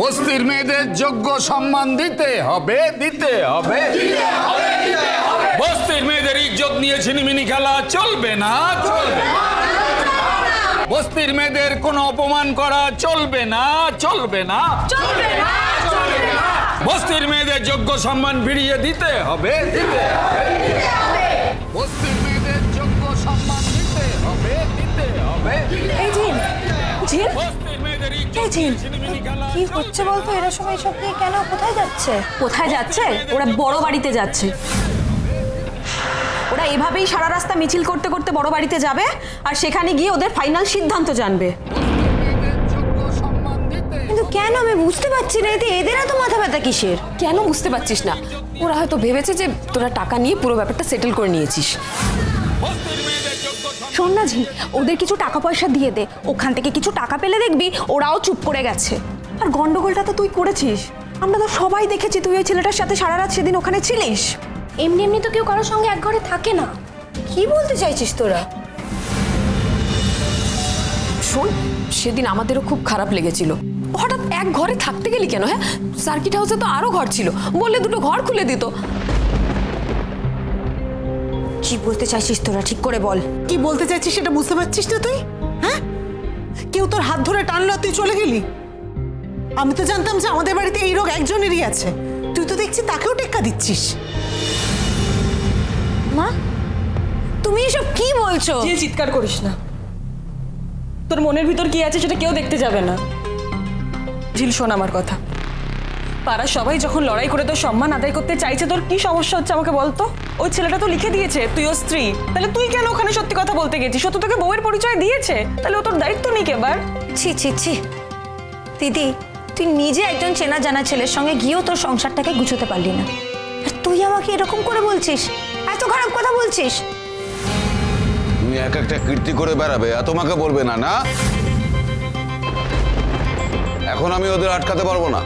বস্তির মেয়েদের যোগ্য সম্মান দিতে হবে দিতে হবে। বস্তির মেয়েদের ইজ্জত নিয়ে ছিনিমিনি খেলা চলবে না চলবে বস্তির মেয়েদের কোনো অপমান করা চলবে না চলবে না। চলবে না বস্তির মেয়েদের যোগ্য সম্মান ফিরিয়ে দিতে হবে দিতে হবে। বস্তির মেয়েদের যোগ্য সম্মান দিতে হবে দিতে হবে। এই ঝিল। বস্তির এই কি হচ্ছে বলতো? এরা সবাই সব নিয়ে কেন কোথায় যাচ্ছে? কোথায় যাচ্ছে? ওরা বড় বাড়িতে যাচ্ছে। ওরা এভাবেই সারা রাস্তা মিছিল করতে করতে বড় বাড়িতে যাবে আর সেখানে গিয়ে ওদের ফাইনাল সিদ্ধান্ত জানবে। কিন্তু কেন? আমি বুঝতে পারছি না। এতে এদের এত মাথা ব্যথা কিসের? কেন বুঝতে পারছিস না? ওরা হয়তো ভেবেছে যে তোরা টাকা নিয়ে পুরো ব্যাপারটা সেটেল করে নিয়েছিস। শোন না ঝিল ওদের কিছু টাকা পয়সা দিয়ে দে। ওখান থেকে কিছু টাকা পেলে দেখবি ওরাও চুপ করে গেছে। আর গন্ডগোলটা তো তুই করেছিস। আমরা তো সবাই দেখেছি তুই ওই ছেলেটার সাথে সারা রাত সেদিন ওখানে ছিলিস। এমনি এমনি তো কেউ কারোর সঙ্গে এক ঘরে থাকে না। কি বলতে চাইছিস তোরা? শোন সেদিন আমাদেরও খুব খারাপ লেগেছিল। হঠাৎ এক ঘরে থাকতে গেলি কেন হ্যাঁ? সার্কিট হাউসে তো আরও ঘর ছিল। বললে দুটো ঘর খুলে দিত। কি বলতে চাইছিস তোরা? ঠিক করে বল। কি বলতে চাইছিস সেটা বুঝতে পারছিস না তুই? হ্যাঁ? কেউ তোর হাত ধরে টানলো তুই চলে গেলি? আমি তো জানতাম যে আমাদের বাড়িতে এই রোগ একজনেরই আছে। তুই তো দেখছি তাকেও টেক্কা দিচ্ছিস। মা তুমি এসব কি বলছো? তুই চিৎকার করিস না। তোর মনের ভিতর কি আছে সেটা কেউ দেখতে যাবে না। ঝিল শোন আমার কথা। পাড়া সবাই যখন লড়াই করে তোর সম্মান আদায় করতে চাইছে তোর কি সমস্যা হচ্ছে আমাকে বলতো? ওই ছেলেটা তো লিখে দিয়েছে তুই ও স্ত্রী। তাহলে তুই কেন ওখানে সত্যি কথা বলতে গেছিস? ও তো তোকে বউয়ের পরিচয় দিয়েছে। তাহলে ও তোর দায়িত্ব নিক এবার? ছি ছি ছি। দিদি তুই নিজে একজন চেনা জানা ছেলের সঙ্গে গিয়েও তোর সংসারটাকে গুছোতে পারলি না। আর তুই আমাকে এরকম করে বলছিস? এত খারাপ কথা বলছিস? তুমি এক একটা কীর্তি করে বেড়াবে আর তোমাকে বলবে না না? এখন আমি ওদের আটকাতে পারব না।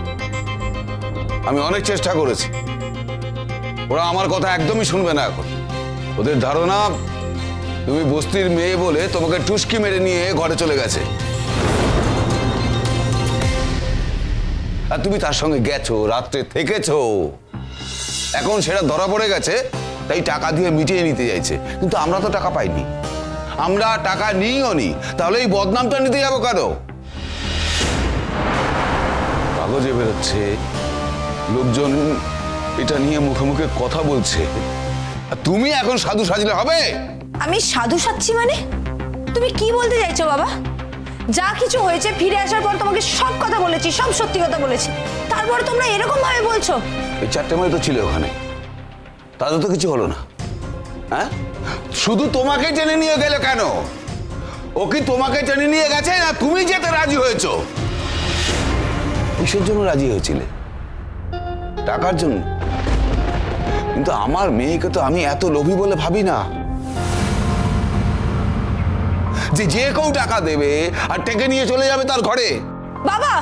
আমি অনেক চেষ্টা করেছি। ওরা আমার কথা একদমই শুনবে না এখন। ওদের ধারণা, তুমি বস্তির মেয়ে বলে তোমাকে টুসকি মেরে নিয়ে ঘরে চলে গেছে। আর তুমি তার সঙ্গে গেছো, রাত্রে থেকেছো। এখন সেটা ধরা পড়ে গেছে, তাই টাকা দিয়ে মিটিয়ে নিতে চাইছে। কিন্তু আমরা তো টাকা পাইনি। আমরা টাকা নিইও নি। তাহলে এই বদনামটা নিতে যাব কেন? কাগজে বেরোচ্ছে। লোকজন এটা নিয়ে মুখে মুখে কথা বলছে। আর তুমি এখন সাধু সাজলে হবে? আমি সাধু সাজছি মানে? তুমি কি বলতে চাইছো বাবা? যা কিছু হয়েছে ফিরে আসার পর তোমাকে সব কথা বলেছি সব সত্যি কথা বলেছি। তারপর তোমরা এরকম ভাবে বলছো? এই চারটে মেয়ে তো ছিল ওখানে। তাদের তো কিছু হলো না। হ্যাঁ? শুধু তোমাকে টেনে নিয়ে গেলে কেন? ও কি তোমাকে টেনে নিয়ে গেছে না তুমি যেতে রাজি হয়েছো? কিসের জন্য রাজি হয়েছিলে? টাকার জন্য? কিন্তু আমার মেয়েকে তো আমি এত লোভী বলে ভাবি না। যে যে কেউ টাকা দেবে আর টেকে নিয়ে চলে যাবে তার ঘরে। বাবা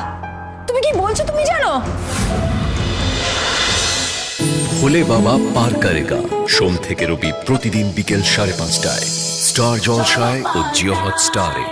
তুমি কি বলছো তুমি জানো? ভোলে বাবা পার করেগা সোম থেকে রবি প্রতিদিন বিকেল সাড়ে পাঁচটায়। স্টার জলসায় ও জিও হট স্টারে